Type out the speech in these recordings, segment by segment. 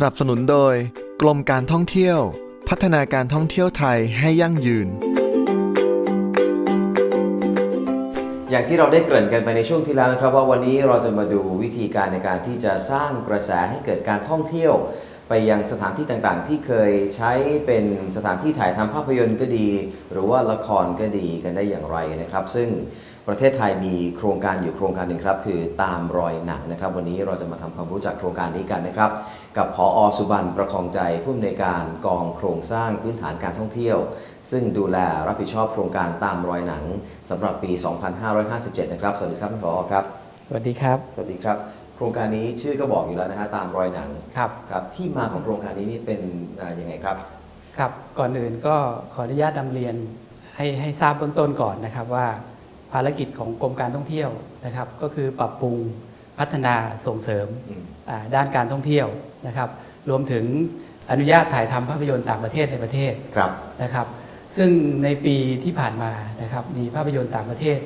สนับสนุนโดย กรมการท่องเที่ยว พัฒนาการท่องเที่ยวไทยให้ยั่งยืน อย่างที่เราได้เกริ่นกันไปในช่วงที่แล้วนะครับ ว่าวันนี้เราจะมาดูวิธีการในการที่จะสร้างกระแสให้เกิดการท่องเที่ยว ไปยังสถานที่ต่างๆ ที่เคยใช้เป็นสถานที่ถ่ายทำภาพยนตร์ก็ดี หรือว่าละครก็ดีกันได้อย่างไรนะครับ ซึ่ง ประเทศไทยมีโครงการอยู่โครงการหนึ่งครับ คือตามรอยหนังนะครับ วันนี้เราจะมาทำความรู้จักโครงการนี้กันนะครับ กับพออสุบันประคองใจผู้อำนวยการกองโครงสร้างพื้นฐานการท่องเที่ยว ซึ่งดูแลรับผิดชอบโครงการตามรอยหนังสำหรับปี 2557 นะครับ สวัสดีครับท่านผอครับ สวัสดีครับ สวัสดีครับ โครงการนี้ชื่อก็บอกอยู่แล้วนะฮะตามรอยหนังครับครับที่มาของโครงการนี้นี่เป็นอ่ายังไงครับครับก่อนอื่นก็ขออนุญาตนำเรียนให้ให้ทราบเบื้องต้นก่อนนะครับว่า ภารกิจของกรมการท่องเที่ยวนะครับ ก็คือปรับปรุงพัฒนาส่งเสริมอืมอ่าด้านการท่องเที่ยวนะครับ รวมถึงอนุญาตถ่ายทำภาพยนตร์ต่างประเทศในประเทศครับนะครับ ซึ่งในปีที่ผ่านมานะครับมีภาพยนตร์ต่างประเทศ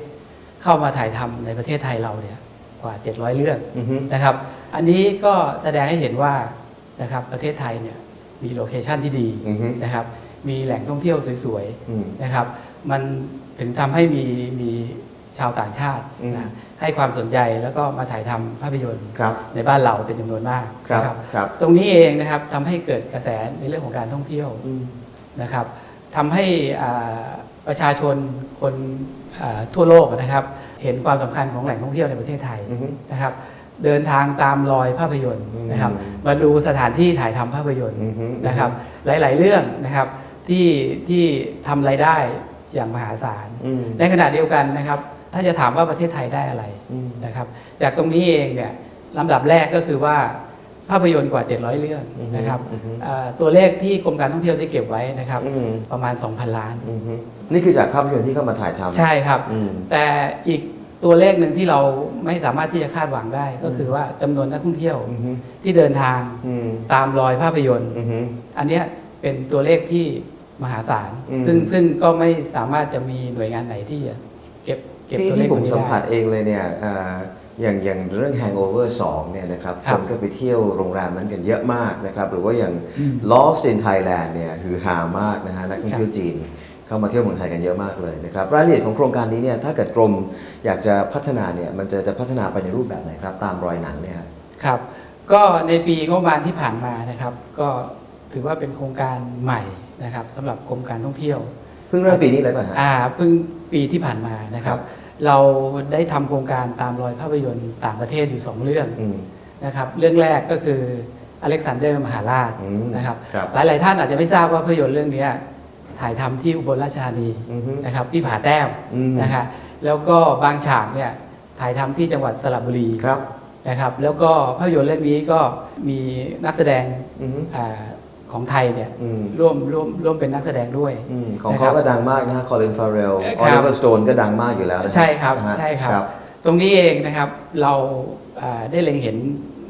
เข้ามาถ่ายทำในประเทศไทยเราเนี่ยกว่า 700 เรื่องอือฮึนะครับ อันนี้ก็แสดงให้เห็นว่านะครับประเทศไทยเนี่ยมีโลเคชันที่ดีอือฮึนะครับ มีแหล่งท่องเที่ยวสวยอืมๆนะครับ มันถึงทำให้มีมีชาวต่างชาติอืมนะให้ความสนใจแล้วก็มาถ่ายทำภาพยนตร์ครับในบ้านเราเป็นจำนวนมากครับนะครับตรงนี้เองนะครับทำให้เกิดกระแสในเรื่องของการท่องเที่ยวอืมนะครับทำให้อ่าประชาชนคนอ่าทั่วโลกนะครับ เห็นความสำคัญของแหล่งท่องเที่ยวในประเทศไทยอือฮึนะครับ เดินทางตามรอยภาพยนตร์อืมนะครับมาดูสถานที่ถ่ายทำภาพยนตร์อือฮึนะครับ หลาย ๆ เรื่องนะครับ ที่ที่ทำรายได้อย่างมหาศาล อืม ในขณะเดียวกันนะครับ ถ้าจะถามว่าประเทศไทยได้อะไรอืม นะครับ จากตรงนี้เองเนี่ยลำดับแรกก็คือว่าภาพยนตร์กว่า 700 เรื่องอือฮึนะครับอือฮึอ่าตัวเลขที่กรมการท่องเที่ยวได้เก็บไว้นะครับ อืมประมาณ 2,000 ล้าน อือฮึนี่คือจากภาพยนตร์ที่เข้ามาถ่ายทำ ใช่ครับ อืม แต่อีกตัวเลขหนึ่งที่เราไม่สามารถที่จะคาดหวังได้ ก็คือว่าจำนวนนักท่องเที่ยวอือฮึที่เดินทางอืมตามรอยภาพยนตร์ อือฮึอันเนี้ยเป็นตัวเลขที่ มหาศาลอืม ซึ่งซึ่งก็ไม่สามารถจะมีหน่วยงานไหนที่จะเก็บเก็บที่ตัวเลที่ขผตรมงนี้สัมผัสได้ เองเลยเนี่ยอ่าอย่างอย่างเรื่อง Hangover 2เนี่ยนะครับคครับนก็ไปเที่ยวโรงแรมนั้นกันเยอะมากนะครับ หรือว่าอย่าง อืม Lost in Thailand เนี่ยฮือฮามากนะฮะนักท่องเที่ยวจีน เข้ามาเที่ยวเมืองไทยกันเยอะมากเลยนะครับรายละเอียดของโครงการนี้เนี่ยถ้าเกิดกรมอยากจะพัฒนาเนี่ยมันจะจะพัฒนาไปในรูปแบบไหนครับ ตามรอยหนังเนี่ยครับครับ ก็ในปีงบประมาณที่ผ่านมานะครับ ก็ ถือว่าเป็นโครงการใหม่นะครับสำหรับกรมการท่องเที่ยว เพิ่งเริ่มปีนี้เลยป่ะฮะอ่าเพิ่งปีที่ผ่านมานะครับ เราได้ทำโครงการตามรอยภาพยนตร์ต่างประเทศอยู่สองเรื่องอืม นะครับ เรื่องแรกก็คืออเล็กซานเดอร์มหาราชอืม นะครับ ครับ หลายๆท่านอาจจะไม่ทราบว่าภาพยนตร์เรื่องนี้ถ่ายทำที่อุบลราชธานีอือฮึ นะครับที่ผาแต้มอืม นะคะแล้วก็บางฉากเนี่ยถ่ายทำที่จังหวัดสระบุรีครับ นะครับ แล้วก็ภาพยนตร์เรื่องนี้ก็มีนักแสดงอือฮึอา ของไทยเนี่ยอืม ร่วมร่วมร่วมเป็นนักแสดงด้วย อืมของนะคเขารับก็ดังมากนะฮะคอลินฟาเรลคอรับ ลิเวอร์สโตนก็ดังมากอยู่แล้วนะฮะใช่ครับนะฮะใช่ครับ ตรงนี้เองนะครับเราอ่าได้เล็งเห็น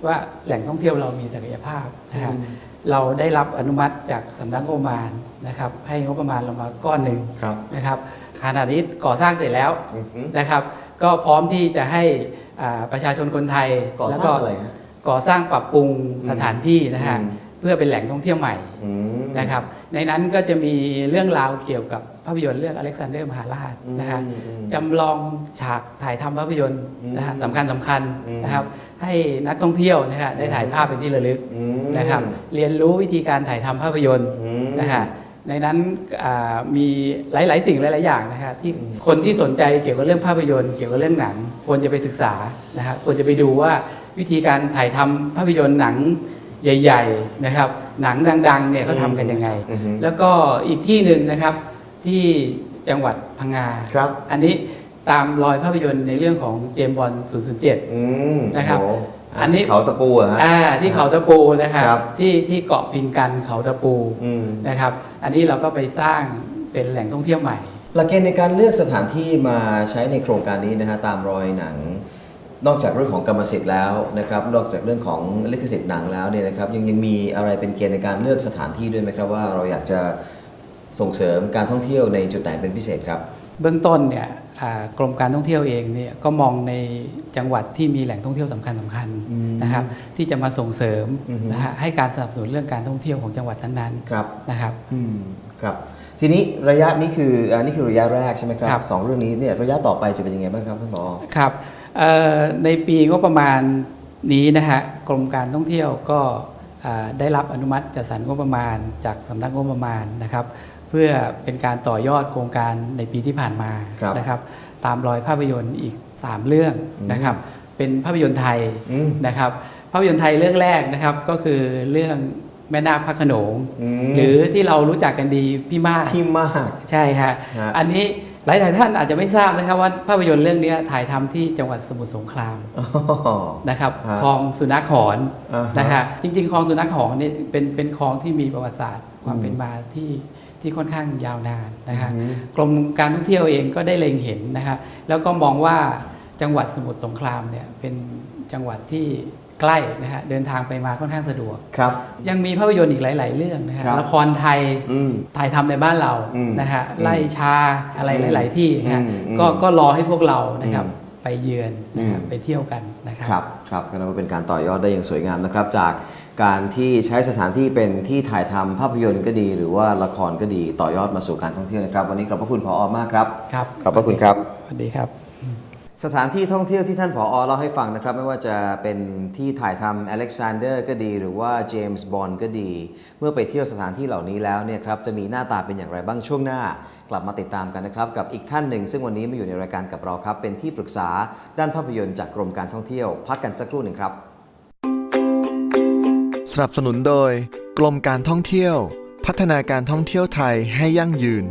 ว่าแหล่งท่องเที่ยวเรามีศักยภาพนะฮะอืมเราได้รับอนุมัติจากสำนักงบประมาณนะครับ ให้งบประมาณเรามาก้อนหนึ่งครับนะครับขณะนี้ก่อสร้างเสร็จแล้วอือฮึนะครับ ก็พร้อมที่จะให้อ่าประชาชนคนไทยก่อแล้วสร้างก็อะไรฮะ ก่อสร้างปรับปรุงสถานที่นะฮะอืมเพื่อเป็นแหล่งท่องเที่ยวใหม่อืม นะครับ ในนั้นก็จะมีเรื่องราวเกี่ยวกับภาพยนตร์เรื่องอเล็กซานเดอร์มหาราชนะฮะอืมอืมจำลองฉากถ่ายทำภาพยนตร์นะฮะอืมสำคัญสำคัญอืม นะครับ ให้นักท่องเที่ยวนะฮะได้ถ่ายภาพเป็นที่ระลึกอืมนะครับ เรียนรู้วิธีการถ่ายทำภาพยนตร์อืม นะฮะในนั้นอ่ามีหลาย ๆ สิ่งหลาย ๆ อย่างนะฮะที่อืม คนที่สนใจเกี่ยวกับเรื่องภาพยนตร์เกี่ยวกับเรื่องหนัง ควรจะไปศึกษานะฮะควรจะไปดูว่าวิธีการถ่ายทำภาพยนตร์หนัง ใหญ่ๆนะครับหนังดังๆเนี่ยเขาทำกันยังไง อือฮึ แล้วก็อีกที่หนึ่งนะครับที่จังหวัดพังงา ครับอันนี้ตามรอยภาพยนตร์ในเรื่องของเจมส์บอล007 อืมนะครับโอันนี้ เขาตะปูอะฮะอ่าที่เขาตะปูนะครับครับ ที่ที่เกาะพิงกันเขาตะปูอืมนะครับ อันนี้เราก็ไปสร้างเป็นแหล่งท่องเที่ยวใหม่ หลักเกณฑ์ในการเลือกสถานที่มาใช้ในโครงการนี้นะฮะตามรอยหนัง นอกจากเรื่องของกรรมสิทธิ์แล้วนะครับนอกจากเรื่องของลิขสิทธิ์หนังแล้วเนี่ยนะครับยังยังมีอะไรเป็นเกณฑ์ในการเลือกสถานที่ด้วยไหมครับว่าเราอยากจะส่งเสริมการท่องเที่ยวในจุดไหนเป็นพิเศษครับ เบื้องต้นเนี่ยอ่ากรมการท่องเที่ยวเองเนี่ยก็มองในจังหวัดที่มีแหล่งท่องเที่ยวสำคัญสคัญๆอืมนะครับที่จะมาส่งเสริมอือฮึนะฮะให้การสนับสนุนเรื่องการท่องเที่ยวของจังหวัดนั้นครับๆนะครับอืมครับทีนี้ระยะนี้คืออันนี้คือระยะแรกใช่ไหมครับครับสองเรื่องนี้เนี่ยระยะต่อไปจะเป็นยังไงบ้างครับท่านผอครับเอ่อ ในปีงบประมาณนี้นะฮะกรมการท่องเที่ยวก็อ่าได้รับอนุมัติจัดสรรงบประมาณ จากสำนักงบประมาณนะครับ เพื่อเป็นการต่อยอดโครงการในปีที่ผ่านมาครับนะครับ ตามรอยภาพยนตร์อีก 3 เรื่องนะครับ เป็นภาพยนตร์ไทยอืมนะครับ ภาพยนตร์ไทยเรื่องแรกนะครับก็คือเรื่องแม่นาคพระโขนงมหรือที่เรารู้จักกันดีพี่มากพี่มากใช่ฮะฮะอันนี้ หลายๆท่านอาจจะไม่ทราบนะครับว่าภาพยนตร์เรื่องนี้ถ่ายทำที่จังหวัดสมุทรสงครามอ๋อนะครับฮะคลองสุนัขหอนอ่าฮะนะฮะจริง ๆคลองสุนัขหอนเนี่ยเป็นเป็นคลองที่มีประวัติศาสตร์ความอืมเป็นมาที่ที่ค่อนข้างยาวนานนะฮะอือฮึกรมการท่องเที่ยวเองก็ได้เล็งเห็นนะฮะแล้วก็มองว่าจังหวัดสมุทรสงครามเนี่ยเป็นจังหวัดที่ ใกล้นะฮะเดินทางไปมาค่อนข้างสะดวก ครับ ยังมีภาพยนตร์อีกหลาย ๆ เรื่องนะฮะครับละครไทยอืมถ่ายทำในบ้านเราอืมนะฮะอืมไล่ชาอะไรหลาย ๆ ที่นะฮะอืมอืมก็ก็รอให้พวกเรานะครับอืมไปเยือนนะครับอืม ไปเที่ยวกันนะครับครับครับก็นับว่าเป็นการต่อยอดได้อย่างสวยงามนะครับ จากการที่ใช้สถานที่เป็นที่ถ่ายทำภาพยนตร์ก็ดี หรือว่าละครก็ดีต่อยอดมาสู่การท่องเที่ยวนะครับ วันนี้ขอบพระคุณพอมากครับ ครับ ขอบพระคุณครับ สวัสดีครับ สถานที่ท่องเที่ยวที่ท่านผอเล่าให้ฟังนะครับ ไม่ว่าจะเป็นที่ถ่ายทำอเล็กซานเดอร์ก็ดี หรือว่าเจมส์บอนด์ก็ดี เมื่อไปเที่ยวสถานที่เหล่านี้แล้วเนี่ยครับจะมีหน้าตาเป็นอย่างไรบ้างช่วงหน้า กลับมาติดตามกันนะครับ กับอีกท่านหนึ่ง ซึ่งวันนี้มาอยู่ในรายการกับเราครับ เป็นที่ปรึกษาด้านภาพยนตร์จากกรมการท่องเที่ยว พักกันสักครู่หนึ่งครับ สนับสนุนโดย กรมการท่องเที่ยว พัฒนาการท่องเที่ยวไทยให้ยั่งยืน